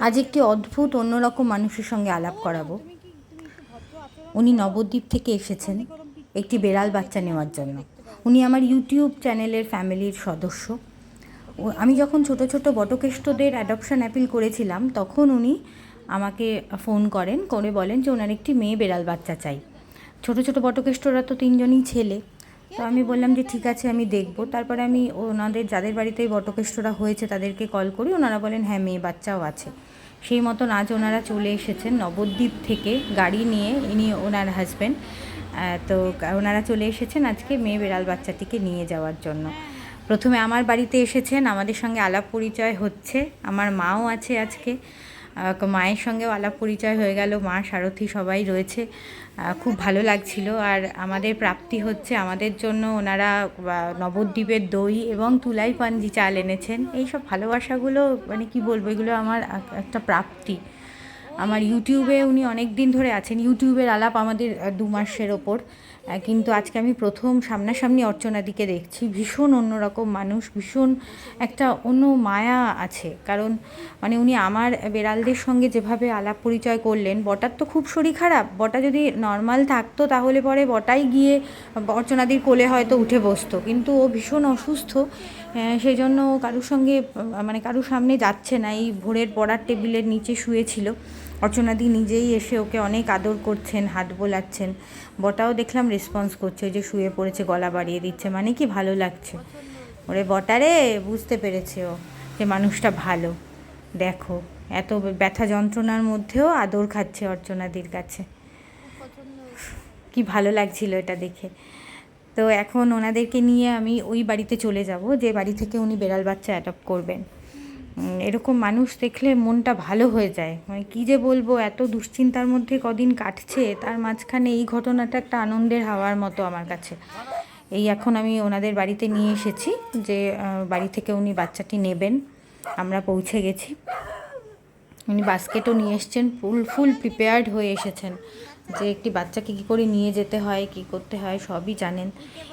আজ একটি অদ্ভুত অন্যরকম মানুষের সঙ্গে আলাপ করাবো। উনি নবদ্বীপ থেকে এসেছেন একটি বেড়াল বাচ্চা নেওয়ার জন্য। উনি আমার ইউটিউব চ্যানেলের ফ্যামিলির সদস্য। আমি যখন ছোট ছোট বটকেষ্টদের অ্যাডপশন অ্যাপিল করেছিলাম, তখন উনি আমাকে ফোন করেন, করে বলেন যে ওনার একটি মেয়ে বেড়াল বাচ্চা চাই। ছোট ছোট বটকেষ্টরা তো তিনজনই ছেলে। তো আমি বললাম যে ঠিক আছে, আমি দেখব। তারপরে আমি ওনাদের, যাদের বাড়িতে এই বটকেষ্টরা হয়েছে তাদেরকে কল করি। ওনারা বলেন হ্যাঁ মেয়ে বাচ্চাও আছে। সেই মতন আজ ওনারা চলে এসেছেন নবদ্বীপ থেকে গাড়ি নিয়ে। ইনি ওনার হাজব্যান্ড তো ওনারা চলে এসেছেন আজকে মেয়ে বেড়াল বাচ্চাটিকে নিয়ে যাওয়ার জন্য। প্রথমে আমার বাড়িতে এসেছেন, আমাদের সঙ্গে আলাপ পরিচয় হচ্ছে। আমার মাও আছে আজকে। মায়ের সঙ্গেও আলাপ পরিচয় হয়ে গেল, মা, সারথি সবাই রয়েছে। খুব ভালো লাগছিল। আর আমাদের প্রাপ্তি হচ্ছে আমাদের জন্য ওনারা নবদ্বীপের দই এবং তুলাই পাঞ্জি চাল এনেছেন। এইসব ভালোবাসাগুলো মানে কি বলব, এগুলো আমার একটা প্রাপ্তি। আমার ইউটিউবে উনি অনেক দিন ধরে আছেন। ইউটিউবের আলাপ আমাদের দু মাসের ওপর। কিন্তু আজকে আমি প্রথম সামনাসামনি অর্চনাদিকে দেখছি। ভীষণ অন্যরকম মানুষ, ভীষণ একটা অন্য মায়া আছে। কারণ মানে উনি আমার বেড়ালদের সঙ্গে যেভাবে আলাপ পরিচয় করলেন, বটার তো খুব শরীর খারাপ। বটা যদি নর্মাল থাকতো, তাহলে পরে বটাই গিয়ে অর্চনাদির কোলে হয়তো উঠে বসতো। কিন্তু ও ভীষণ অসুস্থ। সেই জন্য কারুর সঙ্গে মানে কারুর সামনে যাচ্ছে না। এই ভোরের পড়ার টেবিলের নিচে শুয়েছিল। অর্চনাদি নিজেই এসে ওকে অনেক আদর করছেন, হাত বোলাচ্ছেন। বটাও দেখলাম রেসপন্স করছে, ওই যে শুয়ে পড়েছে, গলা বাড়িয়ে দিচ্ছে। মানে কি ভালো লাগছে। ওরে বটারে বুঝতে পেরেছে ও যে মানুষটা ভালো। দেখো, এত ব্যথা যন্ত্রণার মধ্যেও আদর খাচ্ছে অর্চনাদির কাছে। কি ভালো লাগছিল এটা দেখে। তো এখন ওনাদেরকে নিয়ে আমি ওই বাড়িতে চলে যাব, যে বাড়ি থেকে উনি বেড়াল বাচ্চা অ্যাডপ্ট করবেন। এরকম মানুষ দেখলে মনটা ভালো হয়ে যায়। মানে কী যে বলব, এত দুশ্চিন্তার মধ্যে কদিন কাটছে, তার মাঝখানে এই ঘটনাটা একটা আনন্দের হাওয়ার মতো আমার কাছে। এই এখন আমি ওনাদের বাড়িতে নিয়ে এসেছি যে বাড়ি থেকে উনি বাচ্চাটি নেবেন। আমরা পৌঁছে গেছি। উনি বাস্কেটও নিয়ে এসছেন, ফুল ফুল প্রিপেয়ার্ড হয়ে এসেছেন। যে একটি বাচ্চাকে কী করে নিয়ে যেতে হয়, কী করতে হয়, সবই জানেন।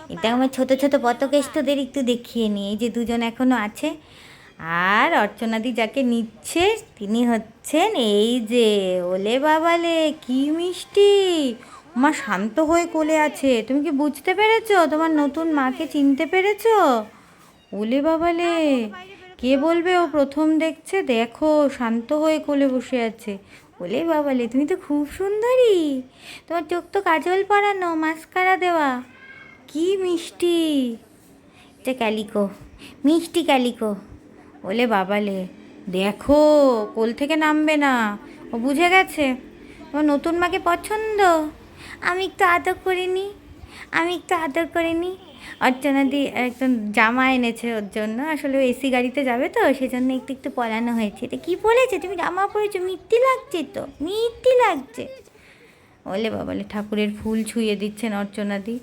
এটা আমার ছোট ছোট পতকেষ্টদের একটু দেখিয়ে নিই এই যে দুজন এখনও আছে আর অর্চনাদি যাকে নিচ্ছে, তিনি হচ্ছেন এই যে, ওলে বাবালে, কি মিষ্টি! মা শান্ত হয়ে কোলে আছে। তুমি কি বুঝতে পেরেছ? তোমার নতুন মাকে চিনতে পেরেছ? ওলে বাবালে, কে বলবে? ও প্রথম দেখছে, দেখো, শান্ত হয়ে কোলে বসে আছে। ওলে বাবালে, তুমি তো খুব সুন্দরী। তোমার চোখ তো কাজল পরানো, মাস্কারা দেওয়া। কি মিষ্টি! এটা ক্যালিকো, মিষ্টি ক্যালিকো। ওলে বাবালে, দেখো, কোল থেকে নামবে না। ও বুঝে গেছে। ও নতুন মাকে পছন্দ? আমি একটু আদর করিনি। আমি একটু আদর করিনি। অর্চনাদি একজন জামা এনেছে ওর জন্য। আসলে এসি গাড়িতে যাবে তো, সেজন্য একটু একটু পরানো হয়েছে। এটা কী বলেছে তুমি জামা পরেছো? মিষ্টি লাগছে তো? মিষ্টি লাগছে। ওলে বাবালে, ঠাকুরের ফুল ছুঁয়ে দিচ্ছেন অর্চনাদি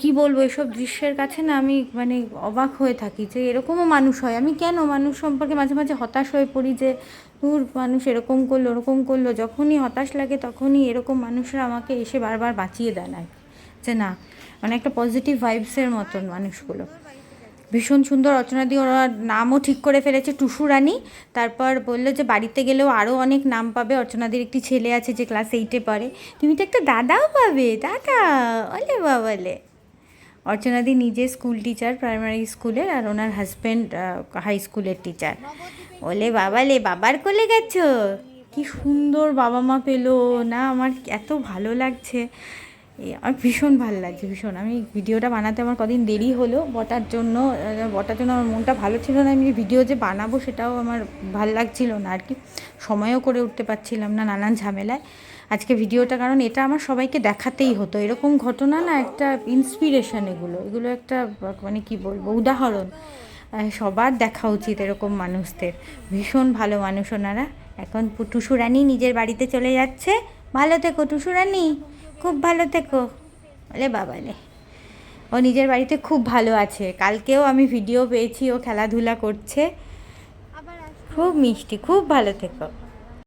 কী বলব, এসব দৃশ্যের কাছে না আমি মানে অবাক হয়ে থাকি যে এরকমও মানুষ হয়। আমি কেন মানুষ সম্পর্কে মাঝে মাঝে হতাশ হয়ে পড়ি যে দূর মানুষ এরকম করল, ওরকম করল, যখনই হতাশ লাগে তখনই এরকম মানুষরা আমাকে এসে বারবার বাঁচিয়ে দেন আর যে না মানে একটা পজিটিভ ভাইবসের মতন মানুষগুলো। ভীষণ সুন্দর রচনা দিয়ে ওরা নামও ঠিক করে ফেলেছে, টুসু রানী। তারপর বলল যে, বাড়িতে গেলেও আরও অনেক নাম পাবে। অর্চনাদির একটি ছেলে আছে যে ক্লাস এইটে পড়ে। তুমি তো একটা দাদাও পাবে, দাদা, ওলে বাবালে। অর্চনাদি নিজে স্কুল টিচার প্রাইমারি স্কুলের আর ওনার হাজব্যান্ড হাই স্কুলের টিচার ওলে বাবা লে, বাবার কোলে গেছো? কি সুন্দর বাবা মা পেল, না, আমার এত ভালো লাগছে। আমার ভীষণ ভালো লাগছে, ভীষণ। আমি ভিডিওটা বানাতে আমার কদিন দেরি হলো, বটার জন্য বটার জন্য আমার মনটা ভালো ছিল না। আমি ভিডিও যে বানাবো, সেটাও আমার ভালো লাগছিল না আর কি। সময়ও করে উঠতে পারছিলাম না নানান ঝামেলায়। আজকে ভিডিওটা কারণ এটা আমার সবাইকে দেখাতেই হতো। এরকম ঘটনা না একটা ইন্সপিরেশন এগুলো। এগুলো একটা মানে কি বলব উদাহরণ। সবার দেখা উচিত এরকম মানুষদের। ভীষণ ভালো মানুষ ওনারা। এখন টুসু রানী নিজের বাড়িতে চলে যাচ্ছে। ভালো থেকো টুসু রানী। খুব ভালো থেকো। বলে বাবালে ও নিজের বাড়িতে খুব ভালো আছে। কালকেও আমি ভিডিও পেয়েছি ও খেলাধুলা করছে। খুব মিষ্টি খুব ভালো থেকো।